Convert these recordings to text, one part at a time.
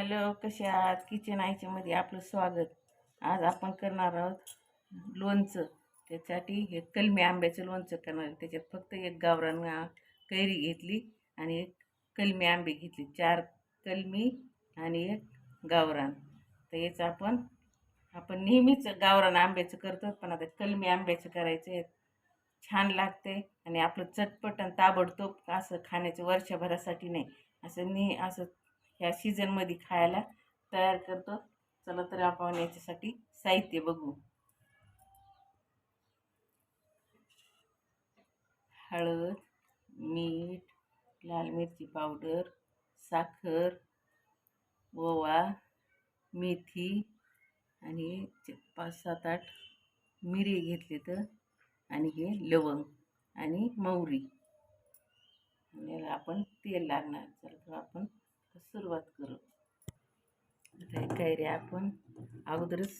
Hello कसे आहात? Kitchen आयच्यामध्ये आपलं स्वागत. आज आपण करणार आहोत लोणचं. त्यासाठी हे कलमी आंब्याचं लोणचं करणार आहे. त्याच्यात फक्त एक गावरान कैरी घेतली आणि एक कलमी आंबे घेतली. चार कलमी आणि एक गावरान. तर याचं आपण आपण नेहमीच गावरान आंब्याचं करतो पण आता कलमी आंब्याचं करायचं आहे. छान लागते आणि आपलं चटपट आणि ताबडतोब असं खाण्याचं वर्षभरासाठी नाही. असं नेह असं ह्या सीझनमध्ये खायला तयार करतो. चला तर आपण याच्यासाठी साहित्य बघू. हळद मीठ लाल मिरची पावडर साखर ओवा मेथी आणि च- पाच सात आठ मिरी घेतले तर आणि हे लवंग आणि मौरी. याला आपण तेल लागणार. चला तर आपण सुरुवात करू. आता कैऱ्या आपण? अगोदरच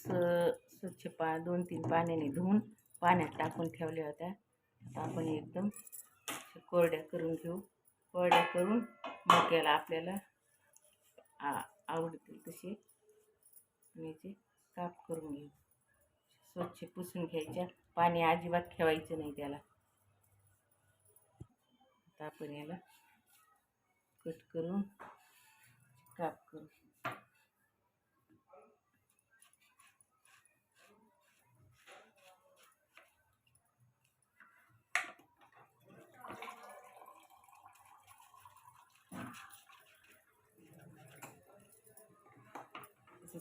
स्वच्छ पा दोन तीन पाण्याने धुवून पाण्यात टाकून ठेवल्या होत्या. आता आपण एकदम कोरड्या करून घेऊ. कोरड्या करून मक्याला आपल्याला आ आवडतील तसे याचे काप करून घेऊ. स्वच्छ पुसून घ्यायच्या. पाणी अजिबात ठेवायचं नाही त्याला. आता आपण याला कट करून काप करू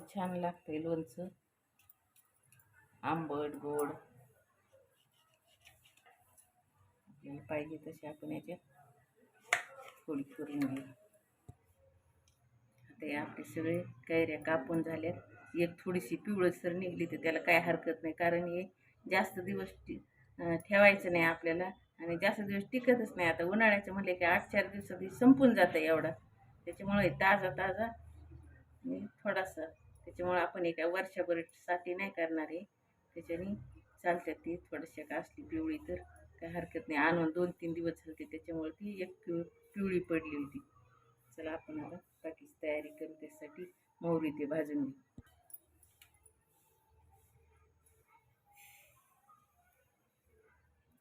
छान लागते लोणचं. आंबट गोड. आपल्याला पाहिजे तसे आपण याच्यात थोडी करून घेऊ ते आपले सगळे कैऱ्या कापून झाल्यात. एक थोडीशी पिवळसर निघली तर त्याला काय हरकत नाही कारण हे जास्त दिवस टी ठेवायचं नाही आपल्याला आणि जास्त दिवस टिकतच नाही. आता उन्हाळ्याचं म्हणले की आठ चार दिवसात संपून जातं एवढा. त्याच्यामुळे ताजा ताजा आणि थोडासा त्याच्यामुळे आपण एका वर्षभरसाठी नाही करणार आहे त्याच्याने चालतात ती थोडीशी का असली पिवळी तर काय हरकत नाही. आणून दोन तीन दिवस झाले त्याच्यामुळे ती एक पिवळी पडली होती. चला आपण आता तयारी करू त्यासाठी मोहरी ते भाजून घे.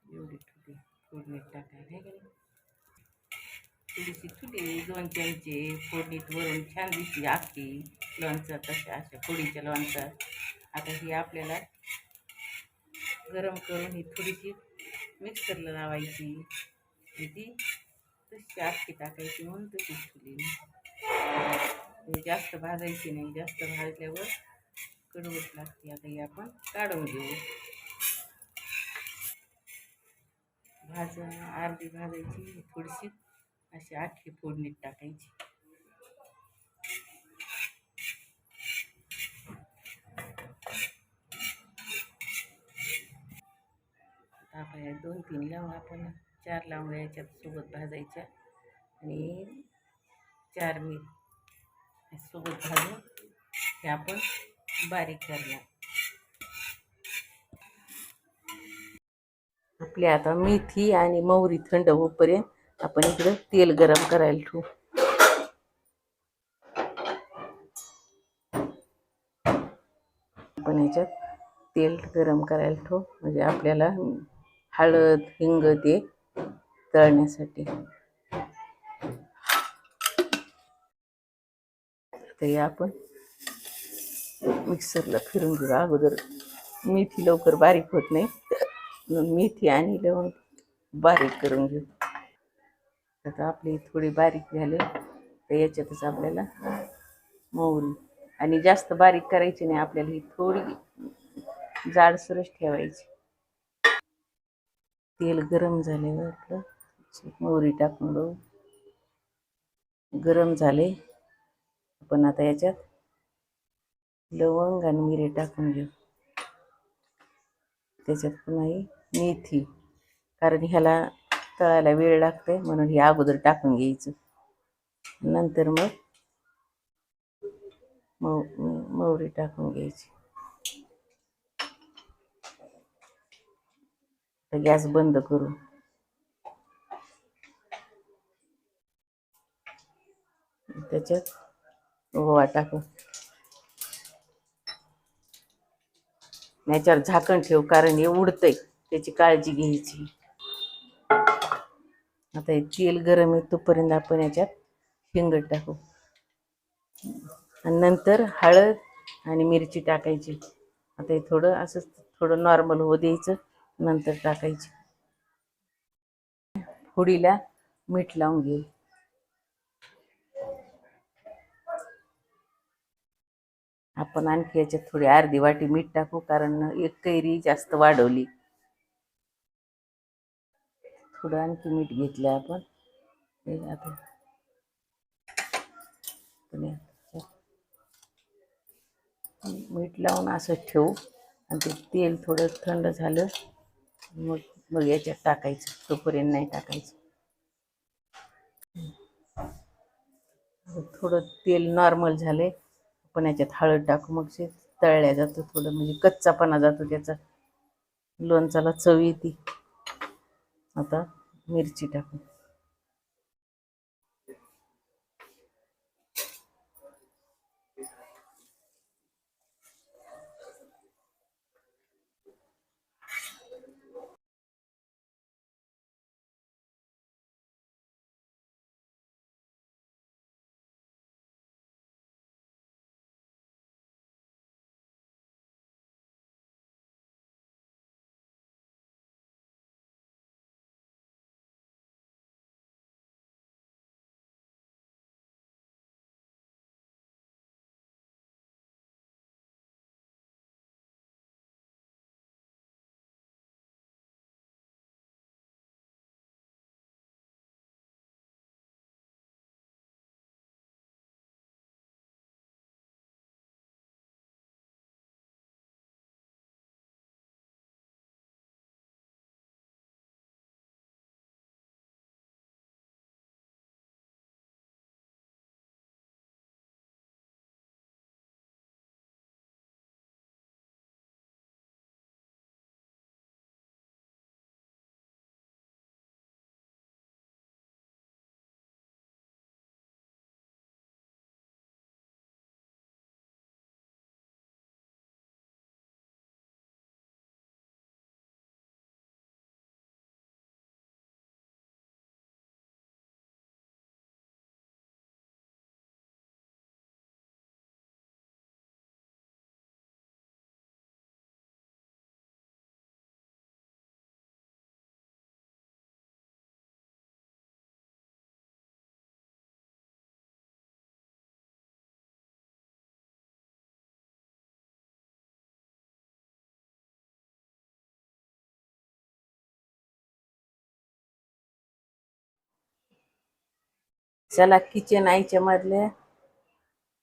एवढी छोटी फोडणीत टाकायला आहे का थोडीशी छोटी दोन चमचे फोडणीत वरून छान दिसली आखी लोणचं तशा अशा फोडीच्या लोणचं. आता ही आपल्याला गरम करून ही थोडीशी मिक्सरला लावायची. ती तशी आखी टाकायची म्हणून तशी फुली म्हणजे जास्त भाजायची नाही जास्त भाजल्यावर कडवट लागते. आता ही आपण काढून घेऊ. भाज अर्धी भाजायची थोडीशी अशी आखी फोडणीत टाकायची. आपण दोन तीन लावून आपण चार लावून याच्यात सोबत भाजायच्या. आणि चार मीठ सोबत घालून हे आपण बारीक करणार. आपली आता मेथी आणि मोहरी थंड होईपर्यंत आपण इकडं तेल गरम करायला ठेवू. आपण याच्यात तेल गरम करायला ठेवू. म्हणजे आपल्याला हळद हिंग ते तळण्यासाठी. तरी आपण. मिक्सरला फिरून घेऊ. अगोदर मेथी लवकर बारीक होत नाही. म्हणून मेथी आणि लवंग बारीक करून घेऊ. आता आपली थोडी बारीक झाले. तर याच्यातच आपल्याला मोहरी आणि जास्त बारीक करायची नाही. आपल्याला ही थोडी जाडसरच ठेवायची. तेल गरम झाले आपलं मोहरी टाकून बघू. गरम झाले. पण आता याच्यात लवंग आणि मिरे टाकून घेऊ. त्याच्यात पुन्हा ही मेथी. कारण ह्याला तळायला वेळ लागते म्हणून हे अगोदर टाकून घ्यायचं. नंतर मग मौ मवरी टाकून घ्यायची. तर गॅस बंद करू. त्याच्यात ओवा टाकू याच्यावर झाकण ठेव कारण हे उडतंय. त्याची काळजी घ्यायची. आता हे तेल गरम आहे तोपर्यंत आपण याच्यात हिंग टाकू. आणि नंतर हळद आणि मिरची टाकायची. आता हे थोडं असं थोडं नॉर्मल होऊ द्यायचं नंतर टाकायची. फोडीला मीठ लावून घेऊ. आपण आणखी याच्यात थोडी अर्धी वाटी मीठ टाकू कारण एक कैरी जास्त वाढवली. थोडं आणखी मीठ घेतलं आपण. हे आता मीठ लावून असं ठेवू. आणि ते तेल थोडं थंड झालं मग मग याच्यात टाकायचं. तोपर्यंत नाही टाकायचं. थोडं तेल नॉर्मल झाले आपण याच्यात हळद टाकू मग ते तळल्या जातो थोडं म्हणजे कच्चापणा जातो त्याचा. लोणचाला चव येते. आता मिरची टाकू चला किचन आईच्या मधल्या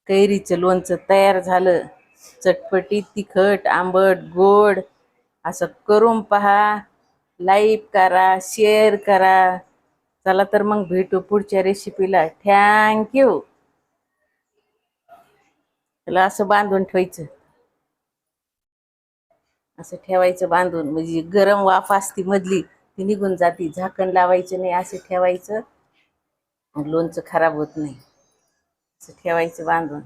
कैरीचं लोणचं तयार झालं. चटपटीत तिखट आंबट गोड असं करून पहा. लाईक करा शेअर करा. चला तर मग भेटू पुढच्या रेसिपीला थँक्यू त्याला असं बांधून ठेवायचं. असं ठेवायचं बांधून. म्हणजे गरम वाफ असती मधली ती निघून जाती. झाकण लावायचं नाही असं ठेवायचं. लोणचं खराब होत नाही. असं ठेवायचं बांधून.